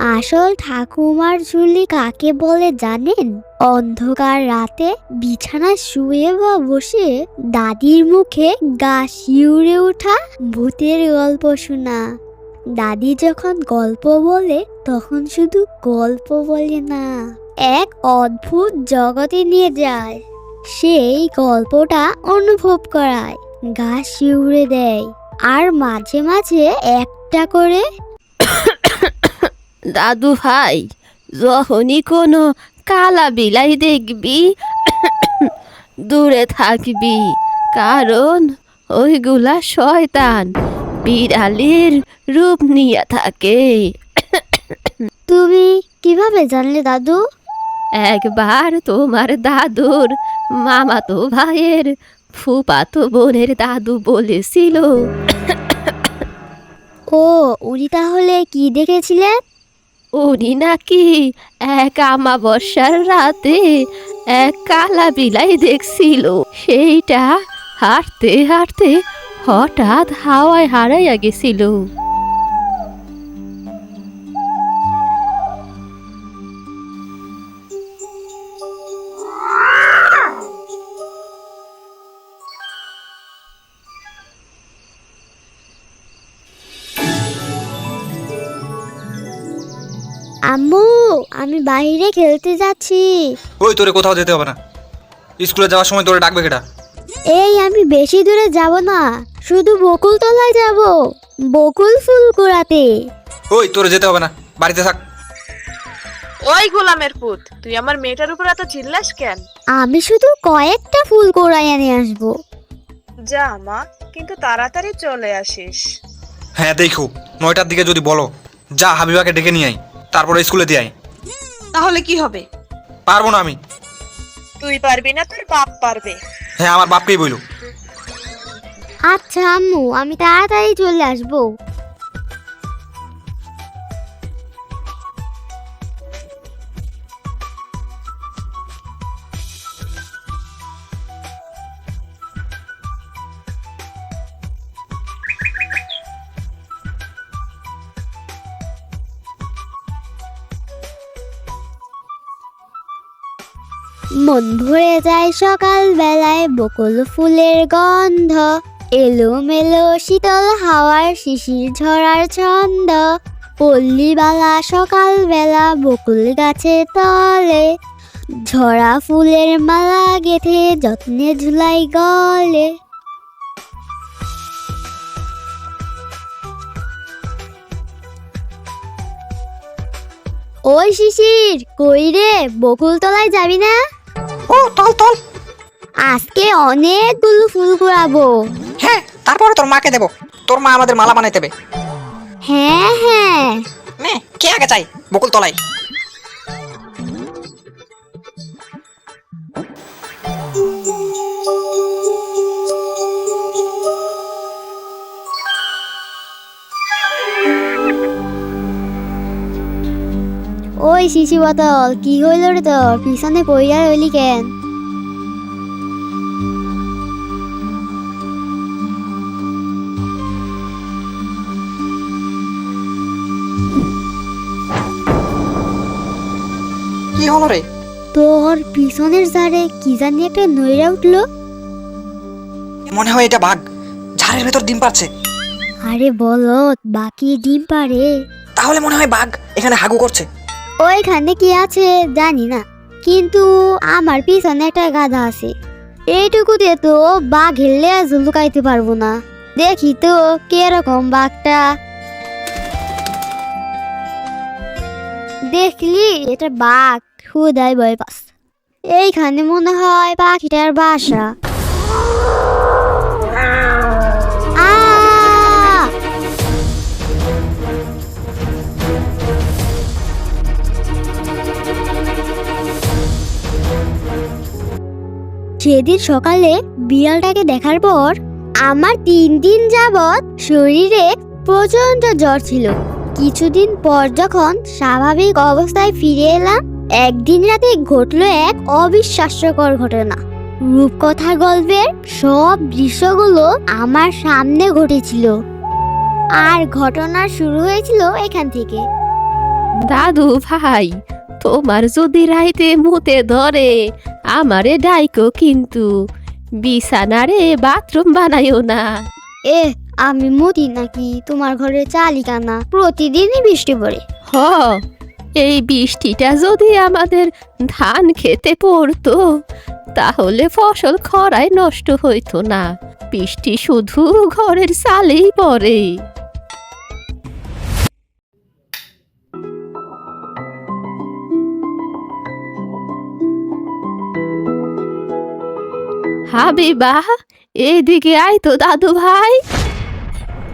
আসল ঠাকুমার ঝুলি কাকে বলে জানেন? অন্ধকার রাতে বিছানা শুয়ে বা বসে দাদির মুখে গা শিউরে ওঠা ভূতের গল্প শোনা। দাদি যখন গল্প বলে, তখন শুধু গল্প বলে না, এক অদ্ভুত জগতে নিয়ে যায়। সেই গল্পটা অনুভব করায়, গা শিউরে দেয়, আর মাঝে মাঝে একটা করে দাদু ভাই যখনই কোনো কালা বিলাই দেখবি দূরে থাকবি কারণ ওইগুলা শয়তান বিড়ালের রূপ নিয়ে থাকে। তুমি কীভাবে জানলে দাদু? একবার তোমার দাদুর মামাতো ভাইয়ের ফুপাতো বোনের দাদু বলেছিল। ও উনি তাহলে কি দেখেছিলেন? উনি নাকি এক আমাবস্যার রাতে এক কালা বিলাই দেখছিল। সেইটা হাঁটতে হাঁটতে হঠাৎ হাওয়ায় হারাইয়া গেছিল। আম্মু আমি বাইরে খেলতে যাচ্ছি। ওই তোরে কোথাও যেতে হবে না। স্কুলে যাওয়ার সময় তোরে ডাকবে কেটা এই আমি বেশি দূরে যাব না। শুধু বকুল তলায় যাব বকুল ফুল কুড়াতে। ওই তোরে যেতে হবে না বাড়িতে থাক। ওই গোলামের পুত তুই আমার মেয়েটার উপর এত চিল্লাস কেন? আমি শুধু কয়েকটা ফুল কুড়াইয়া নিয়ে আসব। যা মা কিন্তু তাড়াতাড়ি চলে আসিস। হ্যাঁ দেখো নয়টার দিকে যদি বলো যা হাবিবাকে ডেকে নিয়ে আয়। তারপরে স্কুলে দিয়ে আয়। তাহলে কি হবে? পারব না আমি। তুই পারবি না তোর বাপ পারবে। হ্যাঁ আমার বাপকেই বইলো আচ্ছা আম্মু আমি তাড়াতাড়ি চলে আসব। মন ভরে যায় সকাল বেলায় বকুল ফুলের গন্ধ এলো মেলো শীতল হাওয়ার শিশির ঝরার ছন্দ। পল্লীবালা সকাল বেলা বকুল গাছে তলে, ঝরা ফুলের মালা গেথে যত্নে ঝুলাই গলে। ওই শিশির কই রে? বকুল তলায় যাবি না? ও তল তল। আজকে অনেকগুলো ফুল কুড়াবো হ্যাঁ তারপরে তোর মাকে দেবো। তোর মা আমাদের মালা বানাই দেবে। হ্যাঁ হ্যাঁ। নে কে আগে চাই? বকুল শিশি বোতল কি হইল রে তোর? পিছনে পইয়া রইলি কেন? কি হলো রে? তোর পিছনের জারে কি জানি একটা নইরা উঠল। মনে হয় এটা বাঘ? ঝাড়ের ভেতর ডিম পাচ্ছে আরে বলত বাকি ডিম পারে তাহলে মনে হয় বাঘ এখানে হাগু করছে। ওইখানে কি আছে জানি না, কিন্তু আমার পিছনে একটা গাধা আছে। এইটুকুতে তো বাঘ হেললে লুকাইতে পারব না। দেখি তো কীরকম বাঘটা। দেখলি, এটা বাঘ। হুদাই ভয় পাস। এইখানে মনে হয় পাখিটার বাসা। সেদিন সকালে বিড়ালটাকে দেখার পর আমার তিন দিন যাবৎ শরীরে প্রচণ্ড জ্বর ছিল। কিছুদিন পর যখন স্বাভাবিক অবস্থায় ফিরে এলাম, একদিন রাতে ঘটলো এক অবিশ্বাস্যকর ঘটনা। রূপকথার গল্পের সব দৃশ্যগুলো আমার সামনে ঘটেছিল। আর ঘটনা শুরু হয়েছিল এখান থেকে। দাদু ভাই, তোমার যদি রাইতে মুতে ধরে আমারে ডাইকো কিন্তু। বিছানারে বাথরুম বানাইও না। এ আমি মতি নাকি? তোমার ঘরে চালিকা না প্রতিদিনই বৃষ্টি পড়ে। হ এই বৃষ্টিটা যদি আমাদের ধান খেতে পড়তো তাহলে ফসল খরায় নষ্ট হইতো না। বৃষ্টি শুধু ঘরের চালেই পড়ে। হাবিবা এইদিকে আয় তো দাদু ভাই।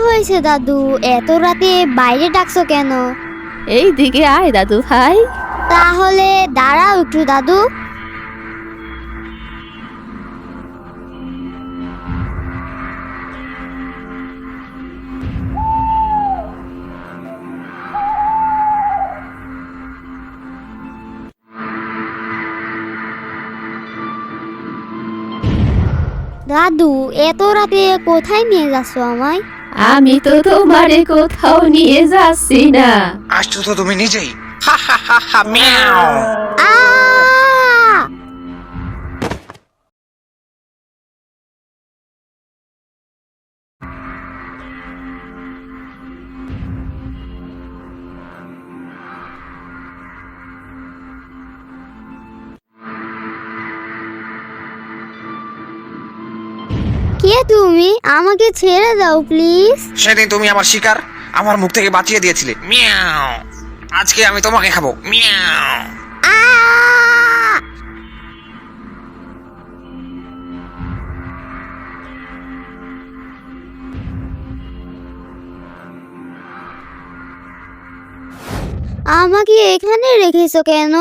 হয়েছে দাদু? এত রাতে বাইরে ডাকছো কেন? এইদিকে আয় দাদু ভাই। তাহলে দাঁড়াও একটু দাদু। দাদু এত রাতে কোথায় নিয়ে যাচ্ছ আমায়? আমি তো তোমারে কোথাও নিয়ে যাচ্ছি না। আসছো তো তুমি নিজেই। হা হা হা হা মিয়াও। আ কে তুমি? আমাকে ছেড়ে দাও প্লিজ। সেদিন তুমি আমার শিকার আমার মুখ থেকে বাঁচিয়ে দিয়েছিলে। মিয়াও। আজকে আমি তোমাকে খাব। মিয়াও। আমাকে এখানে রেখেছো কেন?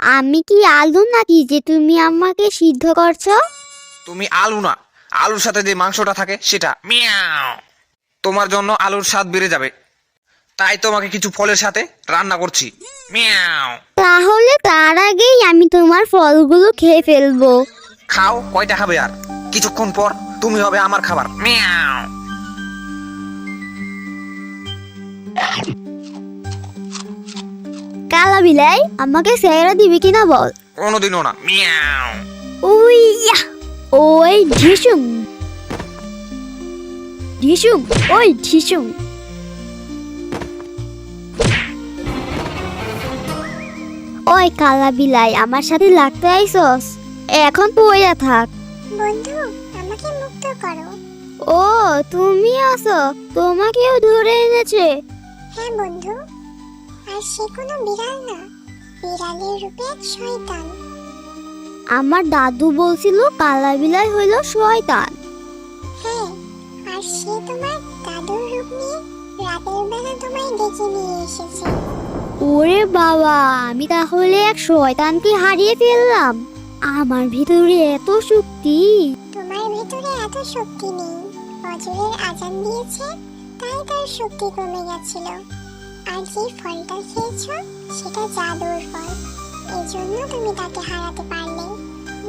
আমি কি আলু নাকি যে তুমি আমাকে সিদ্ধ করছ? তুমি আলু না আলুর সাথে যে মাংসটা থাকে সেটা। মিয়াও। তোমার জন্য আলুর স্বাদ বেড়ে যাবে। তাই তোমাকে কিছু ফলের সাথে রান্না করছি। মিয়াও। তাহলে তার আগেই আমি তোমার ফলগুলো খেয়ে ফেলব। খাও কয়টা খাবে আর? কিছুক্ষণ পর তুমি হবে আমার খাবার। মিয়াও। কালা বিলাই আমাকে সেরা দিবি কিনা বল? কোনোদিনও না। মিয়াও। উইয়া! ওই ঢিসুম ঢিসুম ওই ঢিসুম ওই কালা বিলাই আমার সাথে লাগতে আইসস? এখন পইয়া থাক। বন্ধু আমাকে মুক্ত করো। ও তুমি আছো? তোমাকেও ধরে এনেছে। হ্যাঁ বন্ধু আর সে কোনো বিড়াল না। বিড়ালের রূপে এক শয়তান। আমার দাদু বলছিল কালা বিলাই হইল শয়তান। হ্যাঁ আর সে তোমার দাদুর রূপ নিয়ে রাতের বেলা তোমায় ডেকে নিয়ে এসেছে। ওরে বাবা আমি তাহলে এক শয়তানকে হারিয়ে ফেললাম। আমার ভিতরে এত শক্তি। তোমার ভেতরে এত শক্তি নেই। ফজরের আজান দিয়েছে তাই তার শক্তি কমে গেছিল। আর যে ফলটা খেয়েছো সেটা জাদুর ফল। এই জন্য তুমি তাকে হারাতে পারলে।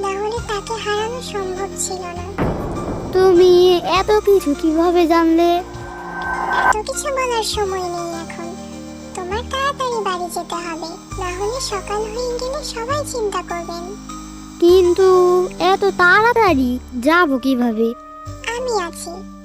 না হলে তাকে হারানো সম্ভব ছিল না। তুমি এত কিছু কীভাবে জানলে? এত কিছু বলার সময় নেই এখন। তোমার তাড়াতাড়ি বাড়ি যেতে হবে না হলে সকাল হয়ে গেলে সবাই চিন্তা করবেন। কিন্তু এত তাড়াতাড়ি যাব কীভাবে? আমি আছি।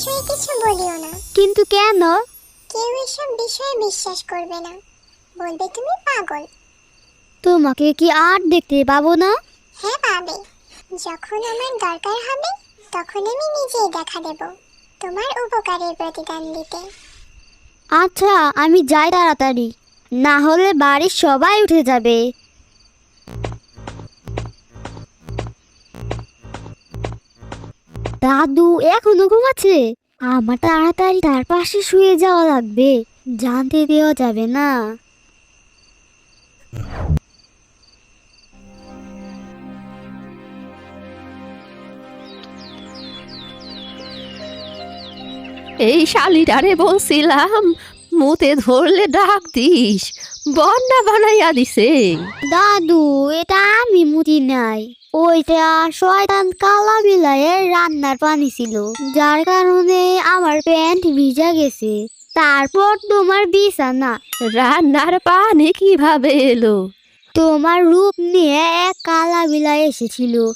বিষয়ে কিছু বলিও না। কিন্তু কেন? কেউ এসব বিষয়ে বিশ্বাস করবে না। বলবে তুমি পাগল। তোমাকে কি আর দেখতে পাবো না? হ্যাঁ পাবে। যখন আমার দরকার হবে তখন আমি নিজেই দেখা দেব তোমার উপকারের প্রতিদান দিতে। আচ্ছা আমি যাই তাড়াতাড়ি। না হলে বাড়ির সবাই উঠে যাবে। দাদু এখনও ঘুমাচ্ছে। আমার তাড়াতাড়ি তার পাশে শুয়ে যাওয়া লাগবে। জানতে দেওয়া যাবে না। এই শালিটারে বলছিলাম মুতে ধরলে ডাক দিস বন্যা বানাইয়া দিছে। দাদু এটা আমি মুদি নাই। ওইটা শয়তান কালা বিলাইয়ের রান্নার পানি ছিল যার কারণে আমার প্যান্ট ভিজা গেছে। তারপর তোমার বিছানা। রান্নার পানি কীভাবে এলো? তোমার রূপ নিয়ে এক কালা বিলাই এসেছিল।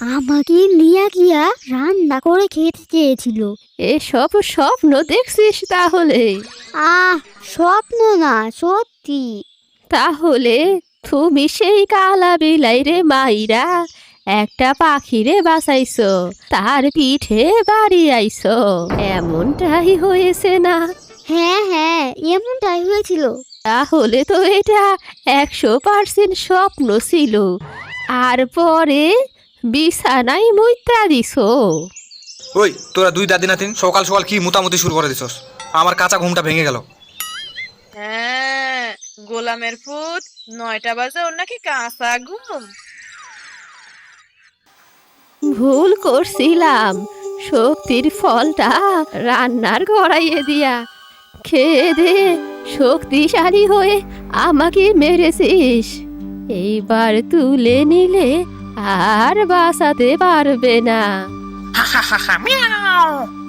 আমাকে নিয়ে গিয়া রান্না করে খেতে চেয়েছিল। এসব স্বপ্ন দেখছিস তাহলে? আহ স্বপ্ন না সত্যি। তাহলে তুমি সেই কালা বিলাই রে মাইরা একটা পাখিরে বাঁচাইছো তার পিঠে বাড়ি আইছো। এমনটাই হয়েছে না? হ্যাঁ হ্যাঁ এমনটাই হয়েছিল। তাহলে তো এটা একশো পার্সেন্ট স্বপ্ন ছিল। আর পরে বিছানায় মুইতা দিছো। ওই তোরা দুই দাদি নাতিন সকাল সকাল কি মুতামুতি শুরু করে দিছস? আমার কাঁচা ঘুমটা ভেঙে গেল। হ্যাঁ গোলামের পুত নয়টা বাজে ওর নাকি কাঁচা ঘুম। ভুল করছিলাম শক্তির ফলটা রান্নার গড়াইয়ে দিয়া। খেয়ে দে শক্তিশালী হয়ে আমাকে মেরেছিস। এইবার তুলে নিলে আর বাঁচাতে পারবে না। হা হা হা হা মিয়াও!